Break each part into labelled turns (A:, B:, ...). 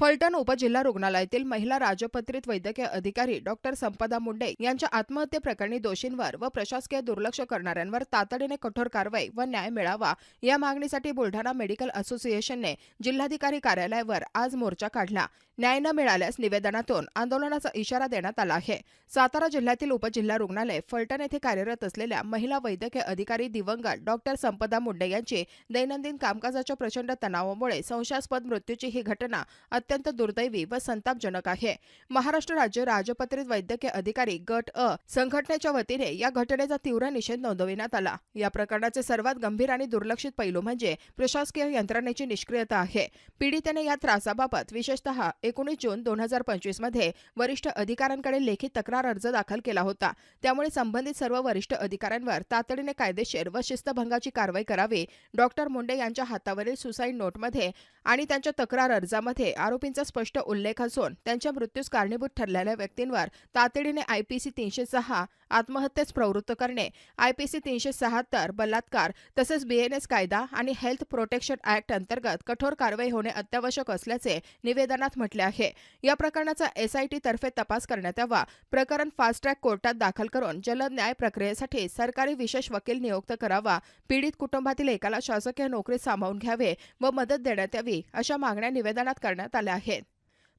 A: फलटण उपजिल्हा रुग्णालयातील महिला राजपत्रित वैद्यकीय अधिकारी डॉक्टर संपदा मुंडे यांच्या आत्महत्येप्रकरणी दोषींवर व प्रशासकीय दुर्लक्ष करणाऱ्यांवर तातडीने कठोर कारवाई व न्याय मिळावा या मागणीसाठी बुलढाणा मेडिकल असोसिएशनने जिल्हाधिकारी कार्यालयावर आज मोर्चा काढला. न्याय न मिळाल्यास निवेदनातून आंदोलनाचा इशारा देण्यात आला आहे. सातारा जिल्ह्यातील उपजिल्हा रुग्णालय फलटण येथे कार्यरत असलेल्या महिला वैद्यकीय अधिकारी दिवंगत डॉक्टर संपदा मुंडे यांची दैनंदिन कामकाजाच्या प्रचंड तणावामुळे संशयास्पद मृत्यूची ही घटना अत्यंत दुर्दैवी व संतापजनक आहे. महाराष्ट्र राज्य राजपत्रित वैद्यकीय अधिकारी गट अ संघटनेच्या वतीने या घटनेचा तीव्र निषेध नोंदविण्यात आला. या प्रकरणाचे सर्वात गंभीर आणि दुर्लक्षित पैलू म्हणजे प्रशासकीय यंत्रणेची निष्क्रियता आहे. पीडितेने या त्रासाबाबत विशेषतः एकोणीस जून दोन हजार पंचवीसमध्ये वरिष्ठ अधिकाऱ्यांकडे लेखी तक्रार अर्ज दाखल केला होता. त्यामुळे संबंधित सर्व वरिष्ठ अधिकाऱ्यांवर तातडीने कायदेशीर व शिस्तभंगाची कारवाई करावी. डॉक्टर मुंडे यांच्या हातावरील सुसाईड नोटमध्ये आणि त्यांच्या तक्रार अर्जामध्ये आरोपींचा स्पष्ट उल्लेख असून त्यांच्या मृत्यूस कारणीभूत ठरलेल्या व्यक्तींवर तातडीने आयपीसी तीनशे सहा आत्महत्येस प्रवृत्त करणे आयपीसी तीनशे सहात्तर बलात्कार तसेच बीएनएस कायदा आणि हेल्थ प्रोटेक्शन ऍक्ट अंतर्गत कठोर कारवाई होणे अत्यावश्यक असल्याचे निवेदनात म्हटले आहे. या प्रकरणाचा एसआयटी तर्फे तपास करण्यात यावा. प्रकरण फास्ट ट्रॅक कोर्टात दाखल करून जलद न्याय प्रक्रियेसाठी सरकारी विशेष वकील नियुक्त करावा. पीडित कुटुंबातील एकाला शासकीय नोकरीत सामावून घ्यावे व मदत देण्यात यावी अशा मागण्या निवेदनात करण्यात आल्या आहेत.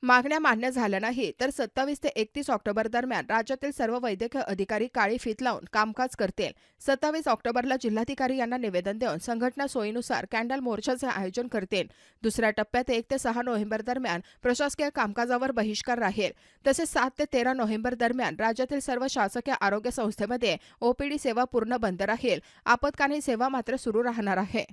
A: मागण्या मान्य झाल्या नाही तर सत्तावीस ते एकतीस ऑक्टोबर दरम्यान राज्यातील सर्व वैद्यकीय अधिकारी काळी फीत लावून कामकाज करतील. सत्तावीस ऑक्टोबरला जिल्हाधिकारी यांना निवेदन देऊन संघटना सोयीनुसार कॅन्डल मोर्चाचे आयोजन करतील. दुसऱ्या टप्प्यात एक ते सहा नोव्हेंबर दरम्यान प्रशासकीय कामकाजावर बहिष्कार राहील. तसेच सात ते तेरा नोव्हेंबर दरम्यान राज्यातील सर्व शासकीय आरोग्य संस्थेमध्ये ओपीडी सेवा पूर्ण बंद राहील. आपत्कालीन सेवा मात्र सुरू राहणार आहे.